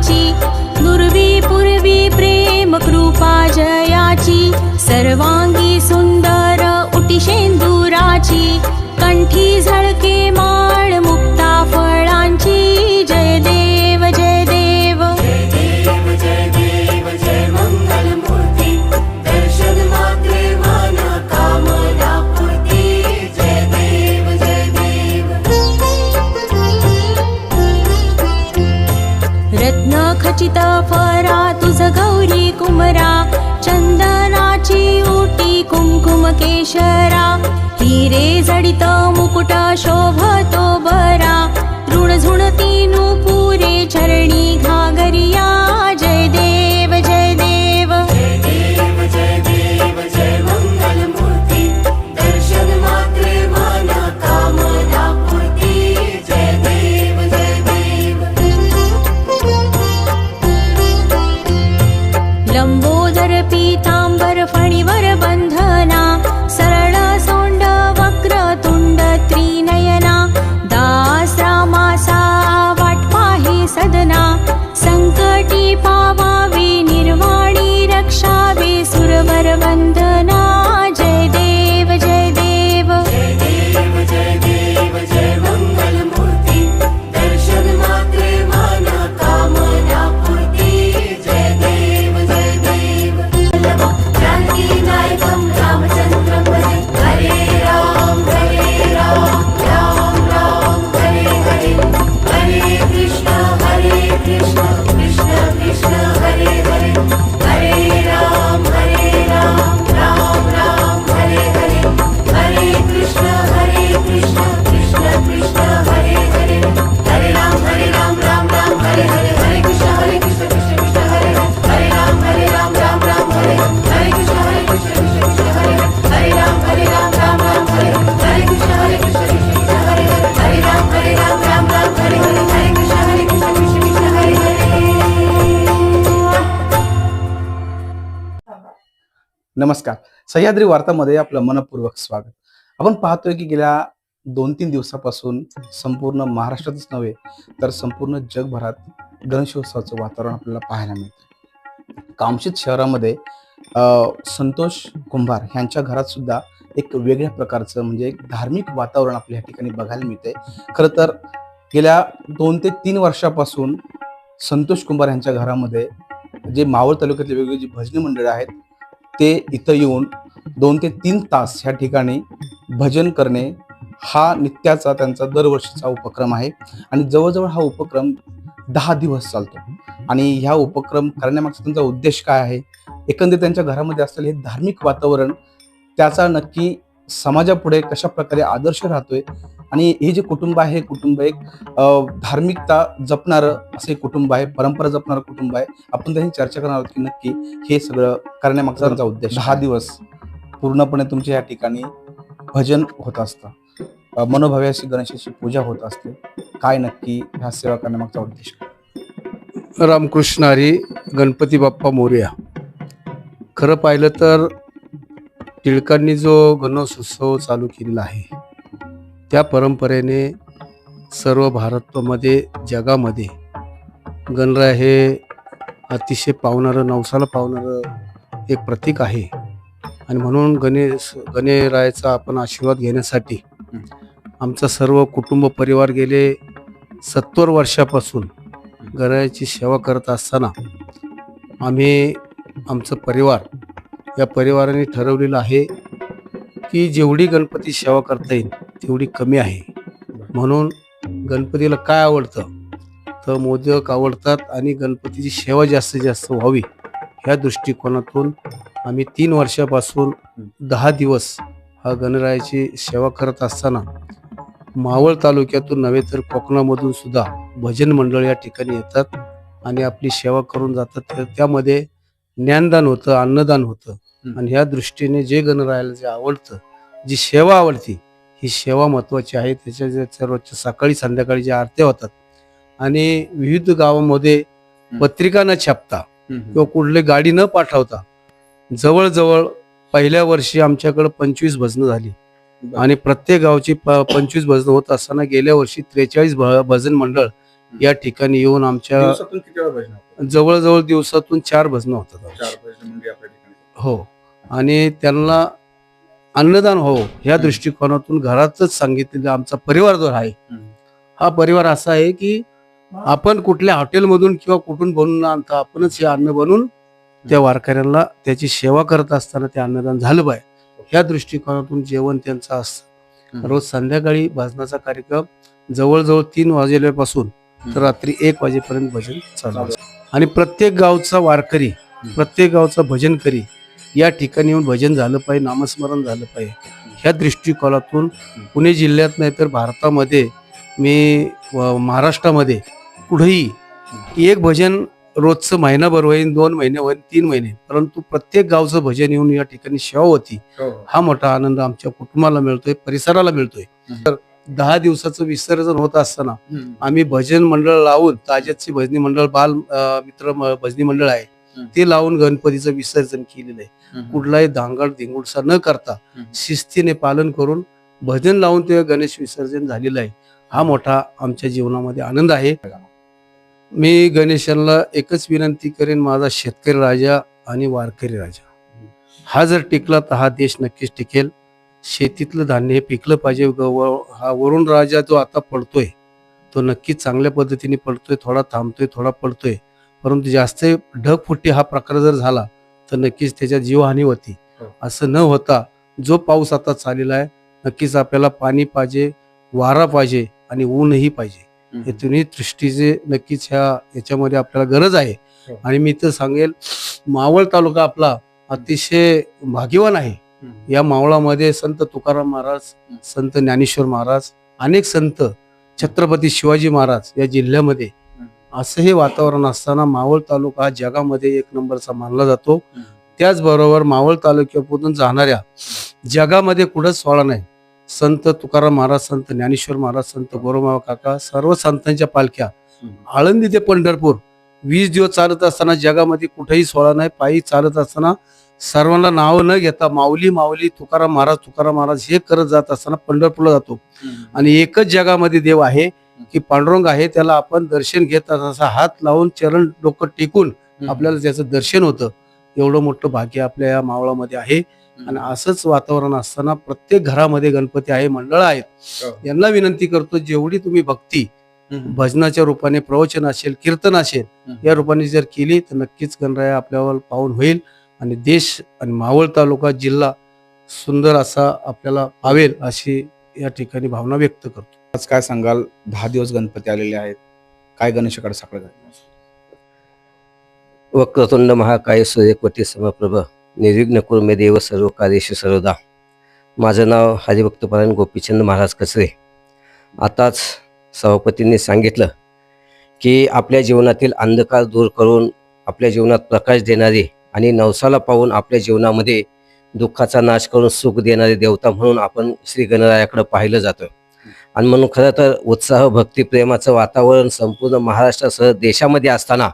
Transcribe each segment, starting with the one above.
जयाची दुर्वी पूर्वी प्रेम कृपा जयाची सर्वांगी सुंदर उटीशेंदुराची कंठी झळके ओटी कुमकुम केशरा हिरे जडित मुकुटा शोभतो बरा ऋण झुणती नमस्कार. सह्याद्री वार्तामध्ये आपलं मनपूर्वक स्वागत. आपण पाहतोय की गेल्या दोन तीन दिवसापासून संपूर्ण महाराष्ट्रातच नव्हे तर संपूर्ण जगभरात गणेशोत्सवाचं वातावरण आपल्याला पाहायला मिळतं कामशेत शहरामध्ये अं, संतोष कुंभार यांच्या घरात सुद्धा एक वेगळ्या प्रकारचं म्हणजे एक धार्मिक वातावरण आपल्या या ठिकाणी बघायला मिळते खरं तर गेल्या दोन ते तीन वर्षापासून संतोष कुंभार यांच्या घरामध्ये जे मावळ तालुक्यातले वेगवेगळी जी भजनी मंडळं आहेत ते इथं येऊन दोन ते तीन तास ह्या ठिकाणी भजन करणे हा नित्याचा त्यांचा दरवर्षीचा उपक्रम आहे. आणि जवळजवळ हा उपक्रम दहा दिवस चालतो. आणि ह्या उपक्रम करण्यामागचा त्यांचा उद्देश काय आहे? एकंदरीत त्यांच्या घरामध्ये असलेले हे धार्मिक वातावरण त्याचा नक्की समाजापुढे कशा प्रकारे आदर्श राहतोय? आणि हे जे कुटुंब आहे हे कुटुंब एक धार्मिकता जपणारं असं एक कुटुंब आहे परंपरा जपणारं कुटुंब आहे. आपण त्यांनी चर्चा करणार आहोत की नक्की हे सगळं करण्यामागचा त्यांचा उद्देश दहा दिवस पूर्णपणे तुमच्या या ठिकाणी भजन होत असतं. अ, मनोभावे अशी गणेशाची पूजा होत असते. काय नक्की ह्या सेवा करण्यामागचा उद्देश? रामकृष्ण हरी गणपती बाप्पा मोर्या. खरं पाहिलं तर टिळकांनी जो गणेशोत्सव चालू केलेला आहे त्या परंपरेने सर्व भारतामध्ये जगामध्ये गणराय हे अतिशय पावणारं नवसाला पावणारं एक प्रतीक आहे. आणि म्हणून गणेश गणेरायाचा आपण आशीर्वाद घेण्यासाठी आमचा सर्व कुटुंब परिवार गेले सत्तर वर्षापासून गणरायाची सेवा करत असताना आम्ही आमचं परिवार या परिवाराने ठरवलेलं आहे की जेवढी गणपती सेवा करता येईल तेवढी कमी आहे. म्हणून गणपतीला काय आवडतं? तर मोदक आवडतात आणि गणपतीची सेवा जास्तीत जास्त व्हावी ह्या दृष्टिकोनातून आम्ही तीन वर्षापासून दहा दिवस हा गणरायाची सेवा करत असताना मावळ तालुक्यातून नव्हे तर कोकणामधून सुद्धा भजन मंडळ या ठिकाणी येतात आणि आपली सेवा करून जातात. तर त्यामध्ये ज्ञानदान होतं अन्नदान होतं. आणि ह्या दृष्टीने जे गणरायाला जे आवडतं जी सेवा आवडती ही सेवा महत्वाची आहे. त्याच्या जे सर्वच्या सकाळी संध्याकाळी ज्या आरत्या होतात आणि विविध गावामध्ये पत्रिका न छापता किंवा कुठली गाडी न पाठवता जवळजवळ पहिल्या वर्षी आमच्याकडे पंचवीस भजनं झाली. आणि प्रत्येक गावची पंचवीस भजनं होत असताना गेल्या वर्षी त्रेचाळीस भजन मंडळ या ठिकाणी येऊन आमच्या? जवळजवळ दिवसातून चार भजनं होतात. हो. आणि त्यांना अन्नदान हो या दृष्टिकोनातून घरातच सांगितलेलं आमचा परिवार जो आहे. हा परिवार असा आहे की आपण कुठल्या हॉटेलमधून किंवा कुठून बनवून आणता आपणच हे अन्न बनवून त्या वारकऱ्यांना त्याची सेवा करत असताना ते अन्नदान झालं पाहिजे. ह्या दृष्टिकोनातून जेवण त्यांचं असतं. रोज संध्याकाळी भजनाचा कार्यक्रम जवळजवळ तीन वाजल्यापासून तर रात्री एक वाजेपर्यंत भजन चालू. आणि प्रत्येक गावचा वारकरी प्रत्येक गावचा भजन करी या ठिकाणी येऊन भजन झालं पाहिजे नामस्मरण झालं पाहिजे ह्या दृष्टिकोनातून पुणे जिल्ह्यात नाही तर भारतामध्ये मी महाराष्ट्रामध्ये कुठेही एक भजन रोजचं महिनाभर होईन दोन महिने होईन तीन महिने परंतु प्रत्येक गावचं भजन येऊन या ठिकाणी सेवा होती हो, हो. मोठा आनंद आमच्या कुटुंबाला मिळतोय परिसराला मिळतोय. तर दहा दिवसाचं विसर्जन होत असताना. आम्ही भजन मंडळ लावून ताज्याची भजनी मंडळ बाल मित्र म- भजनी मंडळ आहे. ते लावून गणपतीचं विसर्जन केलेलं आहे. कुठलाही धांगड धिंगुडसा न करता. शिस्तीने पालन करून भजन लावून ते गणेश विसर्जन झालेलं आहे. हा मोठा आमच्या जीवनामध्ये आनंद आहे. मी गणेशांना एकच विनंती करेन माझा शेतकरी राजा आणि वारकरी राजा. हा जर टिकला तर हा देश नक्कीच टिकेल. शेतीतलं धान्य हे पिकलं पाहिजे. हा वरुण राजा जो आता पडतोय तो नक्कीच चांगल्या पद्धतीने पडतोय थोडा थांबतोय थोडा पडतोय. परंतु जास्त ढगफुट्टी हा प्रकार जर झाला तर नक्कीच त्याच्या जीवहानी होती हो. असं न होता जो पाऊस आता चाललेला आहे नक्कीच आपल्याला पाणी पाहिजे वारा पाहिजे आणि ऊनही पाहिजे. हे तिन्ही दृष्टीचे नक्कीच ह्या याच्यामध्ये आपल्याला गरज आहे हो. आणि मी तर सांगेल मावळ तालुका आपला अतिशय भाग्यवान आहे. या मावळामध्ये संत तुकाराम महाराज. संत ज्ञानेश्वर महाराज अनेक संत छत्रपती शिवाजी महाराज या जिल्ह्यामध्ये. असं हे वातावरण असताना मावळ तालुका हा जगामध्ये एक नंबरचा मानला जातो. त्याचबरोबर मावळ तालुक्यामधून जाणाऱ्या जगामध्ये कुठंच सोहळा नाही संत तुकाराम महाराज संत ज्ञानेश्वर महाराज संत गोरोमावा काका सर्व संतांच्या पालख्या. आळंदी ते पंढरपूर वीस दिवस चालत असताना जगामध्ये कुठेही सोहळा नाही पायी चालत असताना सर्वांना नाव न घेता माऊली माऊली तुकाराम महाराज तुकाराम महाराज हे करत जात असताना पंढरपूरला जातो. आणि एकच जगामध्ये देव आहे की पांडुरंग आहे त्याला आपण दर्शन घेत असा हात लावून चरण डोकं टेकून. आपल्याला त्याचं दर्शन होतं एवढं मोठं भाग्य आपल्या या मावळामध्ये आहे आणि असंच वातावरण असताना प्रत्येक घरामध्ये गणपती आहे मंडळ आहेत हो. यांना विनंती करतो जेवढी तुम्ही भक्ती. भजनाच्या रूपाने प्रवचन असेल कीर्तन असेल. या रूपाने जर केली तर नक्कीच गणराया आपल्यावर पाहून होईल आणि देश आणि मावळ तालुका जिल्हा सुंदर असा आपल्याला पावेल अशी या ठिकाणी भावना व्यक्त करतो आज काय सांगाल? दहा दिवस गणपती आलेले आहेत. काय गणेशाकडे सगळं वक्रतुंड महाकाय सूर्यकोटी समप्रभ निर्विघ्न कुर्मे देव सर्व कार्यशी सर्वदा. माझं नाव हरिभक्तपरायण गोपीचंद महाराज कचरे. आताच सभापतींनी सांगितलं की आपल्या जीवनातील अंधकार दूर करून आपल्या जीवनात प्रकाश देणारे आणि नवसाला पाहून आपल्या जीवनामध्ये दुःखाचा नाश करून सुख देणारे देवता म्हणून आपण श्री गणरायाकडे पाहिलं जातं. आणि म्हणून खरं तर उत्साह भक्ती प्रेमाचं वातावरण संपूर्ण महाराष्ट्रासह देशामध्ये असताना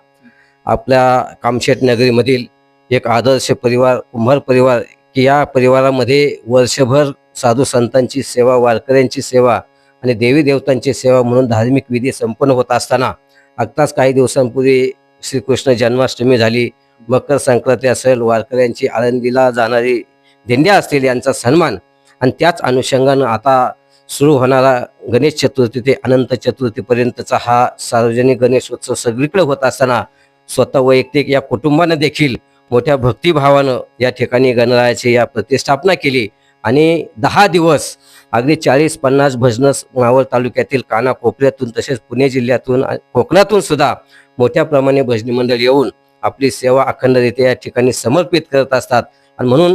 आपल्या कामशेट नगरीमधील एक आदर्श परिवार कुंभार परिवार की या परिवारामध्ये वर्षभर साधू संतांची सेवा वारकऱ्यांची सेवा आणि देवी देवतांची सेवा म्हणून धार्मिक विधी संपन्न होत असताना आत्ताच काही दिवसांपूर्वी श्रीकृष्ण जन्माष्टमी झाली. मकर संक्रांती असेल वारकऱ्यांची आळंदीला जाणारी दिंड्या असतील यांचा सन्मान. आणि त्याच अनुषंगानं आता सुरू होणारा गणेश चतुर्थी ते अनंत चतुर्थीपर्यंतचा हा सार्वजनिक गणेशोत्सव सगळीकडे होत असताना स्वतः वैयक्तिक या कुटुंबानं देखील मोठ्या भक्तिभावानं या ठिकाणी गणरायाची या प्रतिष्ठापना केली. आणि दहा दिवस अगदी चाळीस पन्नास भजनं मावळ तालुक्यातील कानाकोपऱ्यातून तसेच पुणे जिल्ह्यातून कोकणातून सुद्धा मोठ्या प्रमाणे भजनी मंडळ येऊन आपली सेवा अखंडरित्या या ठिकाणी समर्पित करत असतात. आणि म्हणून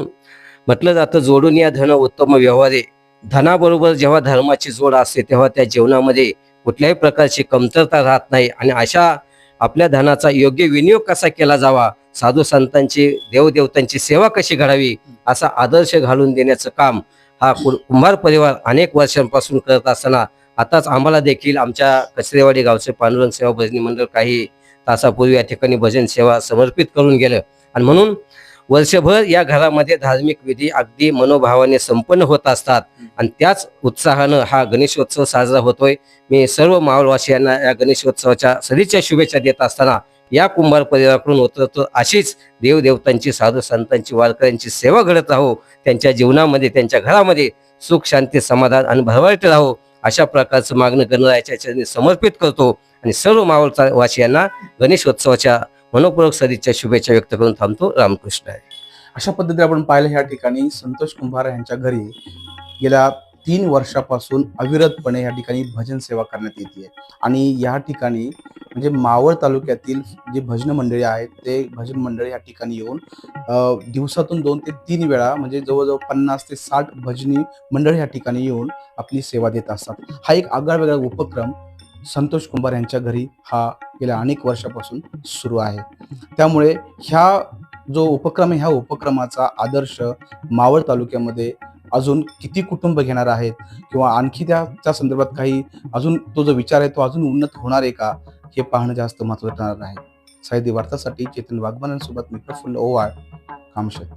म्हटलं जातं जोडून या धन उत्तम व्यवहारे धनाबरोबर जेव्हा धर्माची जोड असते तेव्हा त्या जीवनामध्ये कुठल्याही प्रकारची कमतरता राहत नाही. आणि अशा आपल्या धनाचा योग्य विनियोग कसा केला जावा? साधू संतांची देवदेवतांची सेवा कशी घडावी? असा आदर्श घालून देण्याचं काम हा कुंभार परिवार अनेक वर्षांपासून करत असताना आताच आम्हाला देखील आमच्या कचरेवाडी गावचे पांडुरंग सेवा भजनी मंडळ काही तासापूर्वी या ठिकाणी भजन सेवा समर्पित करून गेलं. आणि म्हणून वर्षभर या घरामध्ये धार्मिक विधी अगदी मनोभावाने संपन्न होत असतात. आणि त्याच उत्साहानं हा गणेशोत्सव साजरा होतोय. मी सर्व मावळवासियांना या गणेशोत्सवाच्या सदिच्छा शुभेच्छा देत असताना या कुंभार परिवाराकडून उतरतो अशीच देवदेवतांची साधू संतांची वारकऱ्यांची सेवा घडत राहो. त्यांच्या जीवनामध्ये त्यांच्या घरामध्ये सुख शांती समाधान आणि भरवाट राहो. अशा प्रकारचं मागणं गणरायाच्या चरणी समर्पित करतो. आणि सर्व मावळचा वासियांना गणेशोत्सवाच्या मनोपूर्वक सदिच्छा शुभेच्छा व्यक्त करून थांबतो. रामकृष्ण आहे. अशा पद्धतीने आपण पाहिलं ह्या ठिकाणी संतोष कुंभार यांच्या घरी गेल्या तीन वर्षापासून अविरतपणे या ठिकाणी भजन सेवा करण्यात येते. आणि या ठिकाणी म्हणजे मावळ तालुक्यातील जे भजन मंडळी आहेत ते भजन मंडळी या ठिकाणी येऊन दिवसातून दोन ते तीन वेळा म्हणजे जवळजवळ पन्नास ते साठ भजनी मंडळी या ठिकाणी येऊन आपली सेवा देत असतात. हा एक आगळा वेगळा उपक्रम संतोष कुंभार यांच्या घरी हा गेल्या अनेक वर्षापासून सुरू आहे. त्यामुळे ह्या जो उपक्रम आहे ह्या उपक्रमाचा आदर्श मावळ तालुक्यामध्ये अजून किती कुटुंब घेणार आहेत किंवा आणखी त्या त्या संदर्भात काही अजून तो जो विचार आहे तो अजून उन्नत होणार आहे का हे पाहणं जास्त महत्वाचं ठरणार आहे. साहित्य वार्तासाठी चेतन वाघमानांसोबत मी प्रफुल्ल ओवाळ कामशेत.